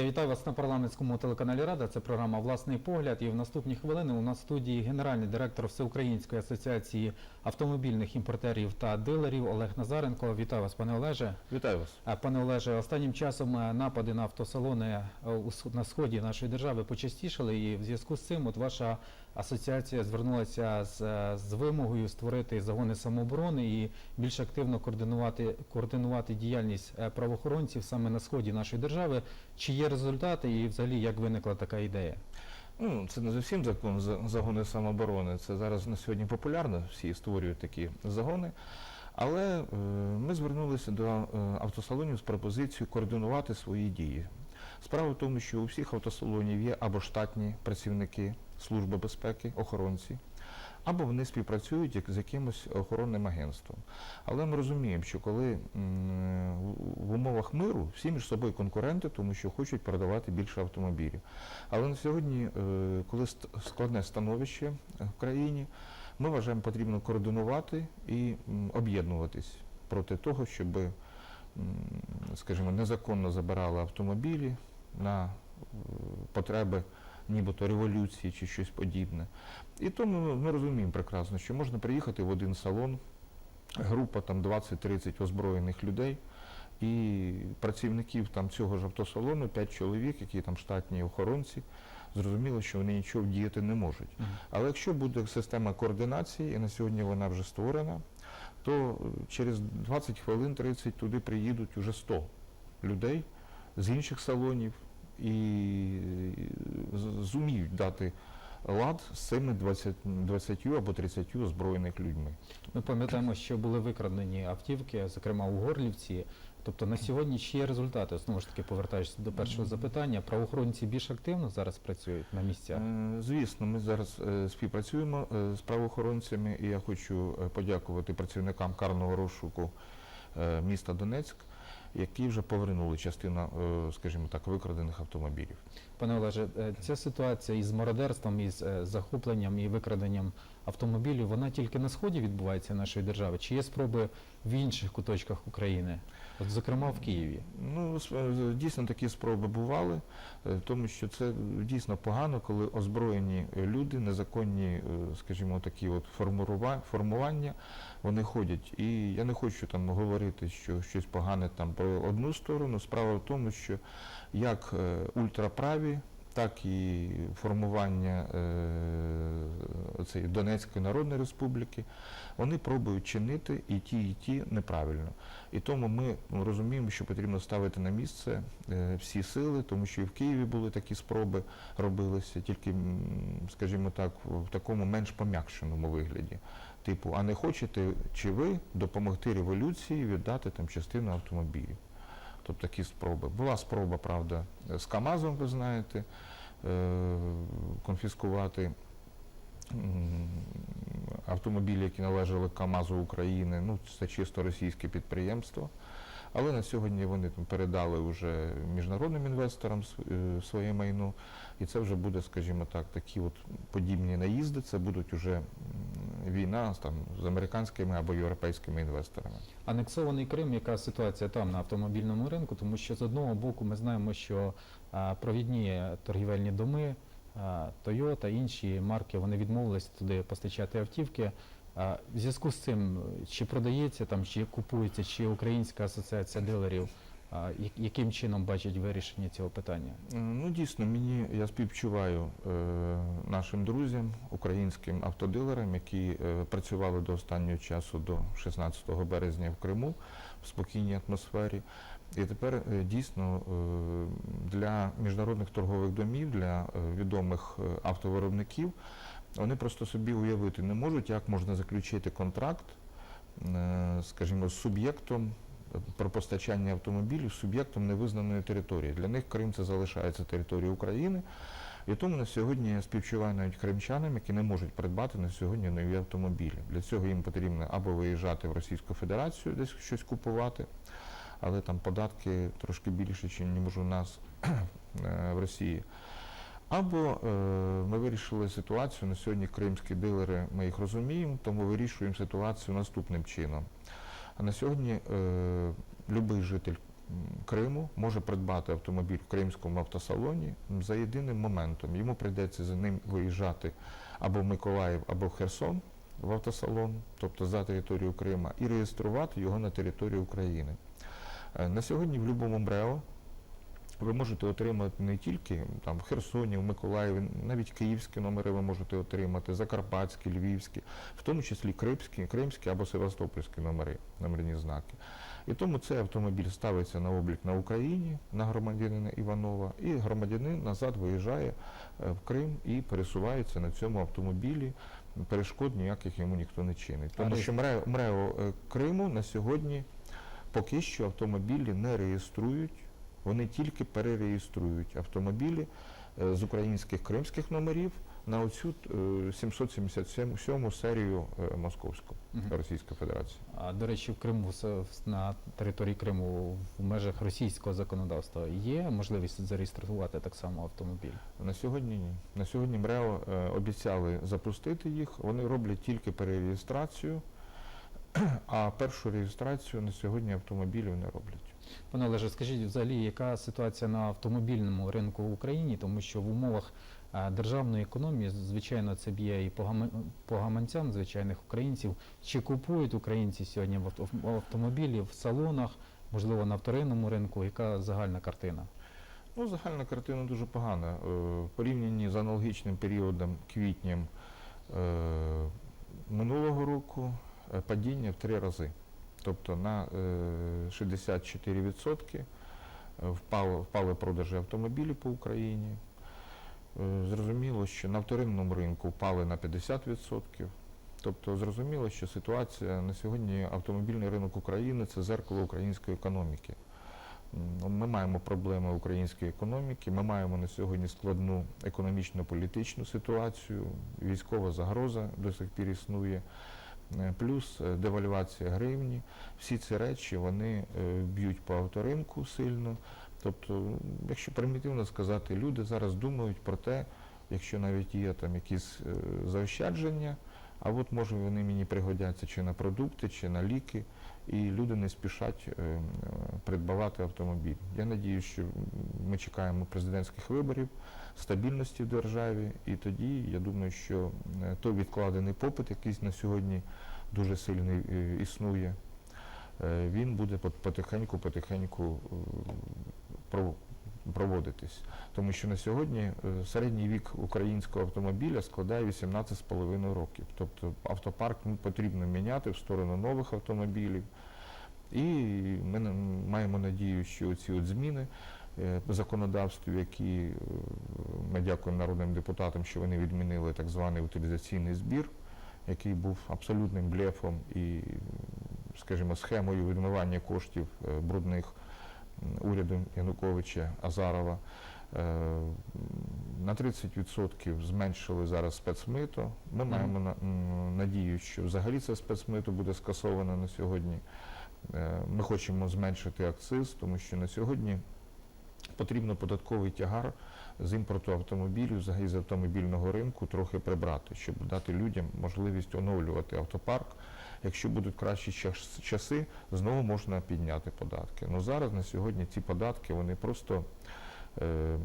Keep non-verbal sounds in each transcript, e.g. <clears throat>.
Я вітаю вас на парламентському телеканалі Рада. Це програма Власний погляд. І в наступні хвилини у нас в студії генеральний директор Всеукраїнської асоціації автомобільних імпортерів та дилерів Олег Назаренко. Вітаю вас, пане Олеже. Вітаю вас. Пане Олеже, останнім часом е, напади на автосалони е, на сході нашої держави почастішали, і в зв'язку з цим от ваша асоціація звернулася з, е, з вимогою створити загони самооборони і більш активно координувати, координувати діяльність правоохоронців саме на сході нашої держави. Чи є результати і взагалі як виникла така ідея? Ну, це не зовсім закон за- загони самооборони. Це зараз на сьогодні популярно, всі створюють такі загони. Але е, ми звернулися до е, автосалонів з пропозицією координувати свої дії. Справа в тому, що у всіх автосалонів є або штатні працівники Служби безпеки, охоронці, або вони співпрацюють як з якимось охоронним агентством. Але ми розуміємо, що коли в- в умовах миру всі між собою конкуренти, тому що хочуть продавати більше автомобілів. Але на сьогодні, е, коли складне становище в країні, ми вважаємо, потрібно координувати і об'єднуватись проти того, щоб, скажімо, незаконно забирали автомобілі на е, потреби нібито революції чи щось подібне. І тому ми- ми розуміємо прекрасно, що можна приїхати в один салон, група там 20-30 озброєних людей. І працівників там цього ж автосалону, 5 чоловік, які там штатні охоронці, зрозуміло, що вони нічого вдіяти не можуть. Але якщо буде система координації, і на сьогодні вона вже створена, то через 20 хвилин 30 туди приїдуть уже 100 людей з інших салонів і зуміють дати лад з цими 20, 20 або 30 озброєних людьми. Ми пам'ятаємо, що були викрадені автівки, зокрема у Горлівці. Тобто на сьогодні ще є результати. Знову ж таки, повертаючись до першого запитання, правоохоронці більш активно зараз працюють на місцях. Е, Звісно, ми зараз е, співпрацюємо е, з правоохоронцями, і я хочу подякувати працівникам карного розшуку міста Донецьк, які вже повернули частину, е, скажімо так, викрадених автомобілів. Пане Олеже, е, ця ситуація із мародерством, із е, захопленням і викраденням автомобілів, вона тільки на сході відбувається нашої держави? Чи є спроби в інших куточках України, от зокрема в Києві? Ну, е, дійсно такі спроби бували, е, тому що це дійсно погано, коли озброєні е, люди, незаконні, скажімо, такі от формування, вони ходять. І я не хочу там говорити, що щось погане там про одну сторону. Справа в тому, що як ультраправі, так і формування е, цієї Донецької Народної Республіки, вони пробують чинити і ті, і ті неправильно. І тому ми розуміємо, що потрібно ставити на місце е, всі сили, тому що і в Києві були такі спроби, робилися, тільки, скажімо так, в такому менш пом'якшеному вигляді. Типу, а не хочете чи ви допомогти революції віддати там частину автомобілів? Тобто такі спроби. Була спроба, правда, з КАМАЗом, ви знаєте, е, конфіскувати автомобілі, які належали КАМАЗу України. Ну, це чисто російське підприємство. Але на сьогодні вони там передали вже міжнародним інвесторам е, своє майно, і це вже буде, скажімо так, такі от подібні наїзди. Це будуть уже м, війна там з американськими або європейськими інвесторами. Анексований Крим, яка ситуація там на автомобільному ринку, тому що з одного боку ми знаємо, що провідні торгівельні доми, а, Toyota, інші марки, вони відмовились туди постачати автівки. В зв'язку з цим, чи продається там, чи купується, чи Українська асоціація дилерів, яким чином бачать вирішення цього питання? Е, Ну, дійсно, мені я співчуваю е, нашим друзям, українським автодилерам, які е, працювали до останнього часу, до 16 березня в Криму в спокійній атмосфері. І тепер е, дійсно е, для міжнародних торгових домів, для відомих автовиробників, вони просто собі уявити не можуть, як можна заключити контракт, е, скажімо, з суб'єктом про постачання автомобілів суб'єктом невизнаної території. Для них Крим це залишається територією України. І тому на сьогодні я співчуваю навіть кримчанам, які не можуть придбати на сьогодні нові автомобілі. Для цього їм потрібно або виїжджати в Російську Федерацію, десь щось купувати, але там податки трошки більше, ніж у нас <clears throat> е, в Росії. Або е, ми вирішили ситуацію на сьогодні кримські дилери, ми їх розуміємо, тому вирішуємо ситуацію наступним чином. А на сьогодні е, будь-який житель Криму може придбати автомобіль в кримському автосалоні за єдиним моментом. Йому прийдеться за ним виїжджати або в Миколаїв, або в Херсон в автосалон, тобто за територію Крима, і реєструвати його на території України. Е, На сьогодні в будь-якому МРЕО ви можете отримати не тільки там, в Херсоні, в Миколаєві, навіть київські номери ви можете отримати, закарпатські, львівські, в тому числі кримські, кримські або севастопольські номери, номерні знаки. І тому цей автомобіль ставиться на облік на Україні на громадянина Іванова, і громадянин назад виїжджає е, в Крим і пересувається на цьому автомобілі. Перешкод ніяких йому ніхто не чинить. Тому що МРЕО, е, Криму на сьогодні поки що автомобілі не реєструють, вони тільки перереєструють автомобілі е, з українських кримських номерів на оцю е, 777 серію е, московську. Російської Федерації. А до речі, в Криму на території Криму в межах російського законодавства є можливість зареєструвати так само автомобіль. На сьогодні ні. На сьогодні МРЕО е, обіцяли запустити їх. Вони роблять тільки перереєстрацію, а першу реєстрацію на сьогодні автомобілів не роблять. Пане Олеже, скажіть взагалі, яка ситуація на автомобільному ринку в Україні, тому що в умовах е, державної економії, звичайно, це б'є і по, гаманцям звичайних українців. Чи купують українці сьогодні в автомобілі в салонах, можливо, на вторинному ринку? Яка загальна картина? Ну, загальна картина дуже погана. Е, В порівнянні з аналогічним періодом квітням е, минулого року падіння в три рази. Тобто на е, 64% е, впало, впали продажі автомобілів по Україні. Е, Зрозуміло, що на вторинному ринку впали на 50%. Тобто зрозуміло, що ситуація на сьогодні автомобільний ринок України це зеркало української економіки. Ми маємо проблеми української економіки, ми маємо на сьогодні складну економічно-політичну ситуацію, військова загроза до сих пір існує, е, плюс е, девальвація гривні. Всі ці речі вони е, б'ють по авторинку сильно. Тобто, якщо примітивно сказати, люди зараз думають про те, якщо навіть є там якісь е, заощадження, а от може вони мені пригодяться чи на продукти, чи на ліки і люди не спішать е, придбавати автомобіль. Я надію, що ми чекаємо президентських виборів, стабільності в державі, і тоді я думаю, що е, той відкладений попит, який на сьогодні дуже сильний е, існує, він буде пот- потихеньку-потихеньку проводитись. Тому що на сьогодні е, середній вік українського автомобіля складає 18,5 років. Тобто автопарк ну, потрібно міняти в сторону нових автомобілів. І ми маємо надію, що ці от зміни е, в законодавстві, які е, ми дякуємо народним депутатам, що вони відмінили так званий утилізаційний збір, який був абсолютним блефом і, скажімо, схемою відмивання коштів брудних урядом Януковича Азарова. Е, На 30% зменшили зараз спецмито. Ми маємо на- надію, що взагалі це спецмито буде скасовано на сьогодні. Е, Ми хочемо зменшити акциз, тому що на сьогодні потрібно податковий тягар з імпорту автомобілів, взагалі з автомобільного ринку трохи прибрати, щоб дати людям можливість оновлювати автопарк. Якщо будуть кращі час- часи, знову можна підняти податки. Ну зараз на сьогодні ці податки вони просто е,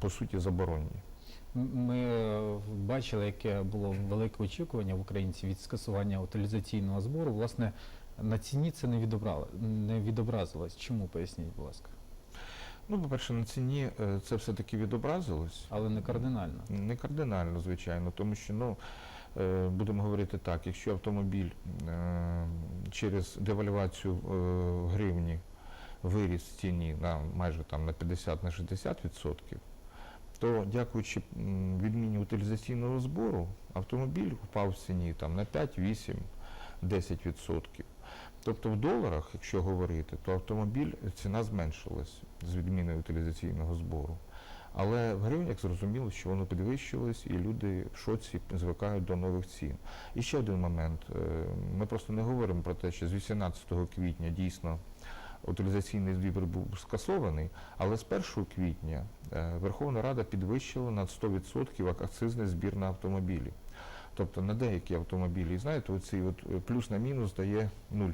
по суті заборонені. Ми е, бачили, яке було велике очікування в українців від скасування утилізаційного збору. Власне, на ціні це не відобрало, не відобразилось. Чому поясніть, будь ласка, Ну, по-перше, на ціні е, це все-таки відобразилось. але не кардинально. Не кардинально, звичайно, тому що ну, е, будемо говорити так, якщо автомобіль е, через девальвацію гривні виріс в ціні на майже там на 50 на 60 відсотків, то дякуючи відміні утилізаційного збору, автомобіль впав в ціні там на 5, 8, 10 відсотків. Тобто в доларах, якщо говорити, то автомобіль ціна зменшилась з відміною утилізаційного збору. Але в гривнях зрозуміло, що воно підвищилось, і люди в шоці звикають до нових цін. І ще один момент. Е, Ми просто не говоримо про те, що з 18 квітня дійсно утилізаційний збір був скасований, але з 1 квітня е, Верховна Рада підвищила на 100% акцизний збір на автомобілі. Тобто на деякі автомобілі, знаєте, оцей от е, плюс на мінус дає нуль.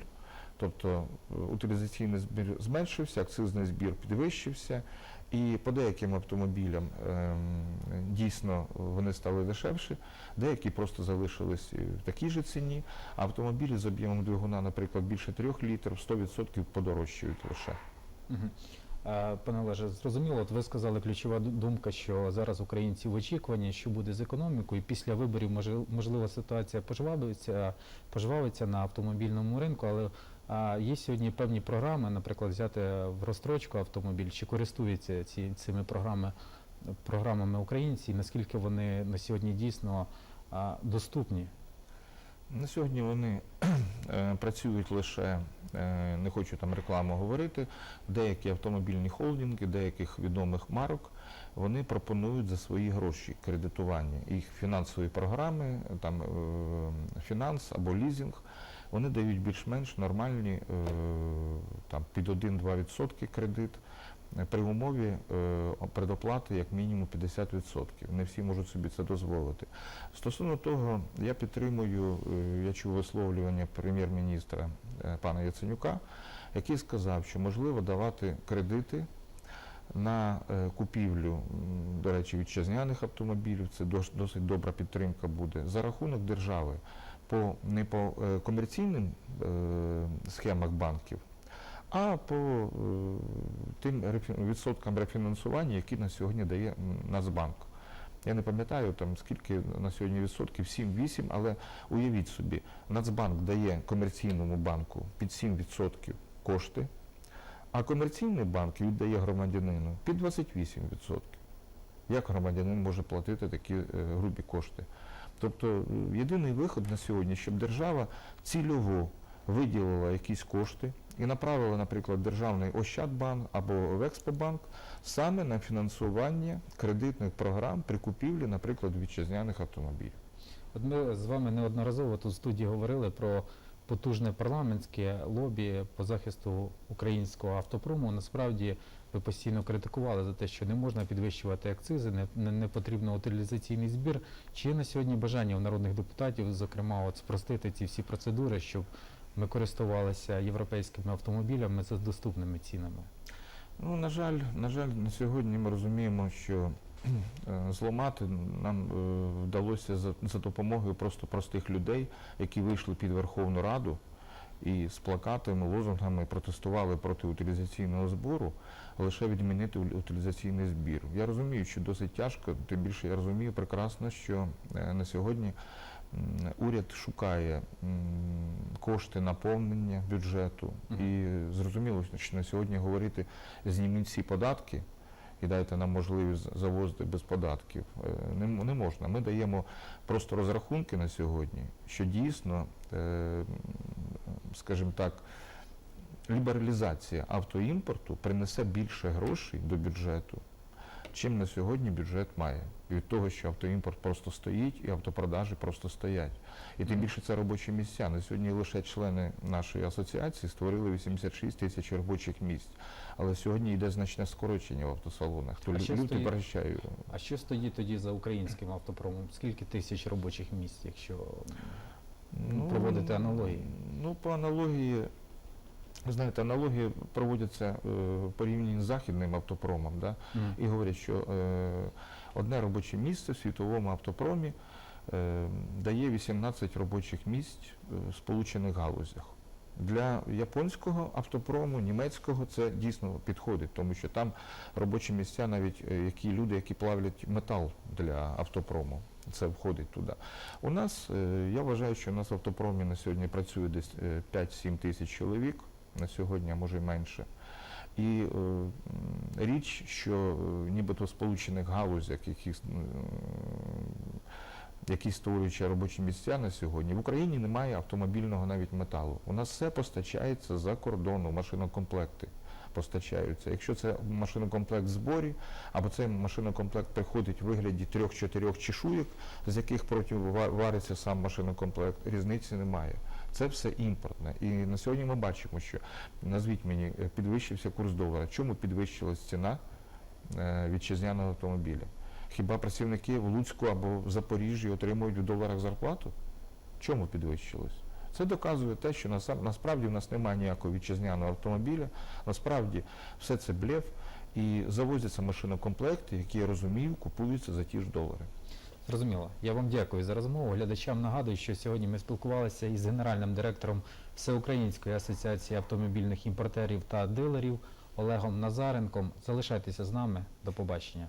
Тобто е, утилізаційний збір зменшився, акцизний збір підвищився, і по деяким автомобілям ем, дійсно вони стали дешевші, деякі просто залишились е, в такій же ціні, а автомобілі з об'ємом двигуна, наприклад, більше 3 літрів, 100% подорожчають лише. Пане Олеже, зрозуміло, от ви сказали ключова думка, що зараз українці в очікуванні, що буде з економікою. Після виборів можливо ситуація пожвавиться, пожвавиться на автомобільному ринку, але є сьогодні певні програми, наприклад, взяти в розстрочку автомобіль, чи користуються ці, цими програми, програмами українці, наскільки вони на сьогодні дійсно доступні? На сьогодні вони <clears throat> е, працюють лише, е, не хочу там рекламу говорити, деякі автомобільні холдинги, деяких відомих марок, вони пропонують за свої гроші кредитування. Їх фінансові програми, там е, фінанс або лізинг, вони дають більш-менш нормальні е, там, під 1-2% кредит. е, При умові е, предоплати як мінімум 50%. Не всі можуть собі це дозволити. Стосовно того, я підтримую, я чув висловлювання прем'єр-міністра пана Яценюка, який сказав, що можливо давати кредити на купівлю, до речі, вітчизняних автомобілів. Це досить добра підтримка буде за рахунок держави по не по е, комерційним е, схемах банків. А по е, тим відсоткам рефінансування, які на сьогодні дає Нацбанк. Я не пам'ятаю там скільки на сьогодні відсотків, 7-8, але уявіть собі, Нацбанк дає комерційному банку під 7% кошти, а комерційний банк віддає громадянину під 28%. Як громадянин може платити такі грубі кошти? Тобто єдиний виход на сьогодні, щоб держава цільово виділила якісь кошти і направила, наприклад, державний Ощадбанк або Векспобанк саме на фінансування кредитних програм при купівлі, наприклад, вітчизняних автомобілів. От ми з вами неодноразово тут в студії говорили про потужне парламентське лобі по захисту українського автопрому. Насправді ви постійно критикували за те, що не можна підвищувати акцизи, не, не, не потрібно утилізаційний збір. Чи є на сьогодні бажання у народних депутатів, зокрема, от спростити ці всі процедури, щоб ми користувалися європейськими автомобілями за доступними цінами? Ну, на жаль, на жаль, на сьогодні ми розуміємо, що е, зламати нам е, вдалося за, за допомогою просто простих людей, які вийшли під Верховну Раду і з плакатами, лозунгами протестували проти утилізаційного збору, лише відмінити утилізаційний збір. Я розумію, що досить тяжко, тим більше я розумію прекрасно, що е, на сьогодні уряд шукає кошти наповнення бюджету. І зрозуміло, що на сьогодні говорити зніміть всі податки і дайте нам можливість завозити без податків. е, Не, не можна. Ми даємо просто розрахунки на сьогодні, що дійсно, е, скажімо так, лібералізація автоімпорту принесе більше грошей до бюджету, чим на сьогодні бюджет має. І від того, що автоімпорт просто стоїть і автопродажі просто стоять. І тим більше це робочі місця. На сьогодні лише члени нашої асоціації створили 86 тисяч робочих місць. Але сьогодні йде значне скорочення в автосалонах. То люди стоїть? А що стоїть тоді за українським автопромом? Скільки тисяч робочих місць, якщо Ну, проводити аналогії? Ну, по аналогії, знаєте, аналогії проводяться е, в порівнянні з західним автопромом. Да? Мгм. і говорять, що е, одне робоче місце в світовому автопромі е, дає 18 робочих місць е, в сполучених галузях. Для японського автопрому, німецького це дійсно підходить, тому що там робочі місця, навіть е, які люди, які плавлять метал для автопрому, це входить туди. У нас, е, я вважаю, що у нас в автопромі на сьогодні працює десь е, 5-7 тисяч чоловік на сьогодні, а може й менше. І е, річ, що е, нібито в сполучених галузях, яких, які створюючи робочі місця на сьогодні, в Україні немає автомобільного навіть металу. У нас все постачається за кордону, машинокомплекти постачаються. Якщо це машинокомплект в зборі, або цей машинокомплект приходить в вигляді трьох-чотирьох чешуєк, з яких ва- вариться сам машинокомплект, різниці немає. Це все імпортне. І на сьогодні ми бачимо, що назвіть мені, підвищився курс долара. Чому підвищилась ціна е, вітчизняного автомобіля? Хіба працівники в Луцьку або в Запоріжжі отримують в доларах зарплату? Чому підвищилось? Це доказує те, що насправді в нас немає ніякого вітчизняного автомобіля, насправді все це блеф, і завозяться машинокомплекти, які я розумію, купуються за ті ж долари. Зрозуміло. Я вам дякую за розмову. Глядачам нагадую, що сьогодні ми спілкувалися із генеральним директором Всеукраїнської асоціації автомобільних імпортерів та дилерів Олегом Назаренком. Залишайтеся з нами. До побачення.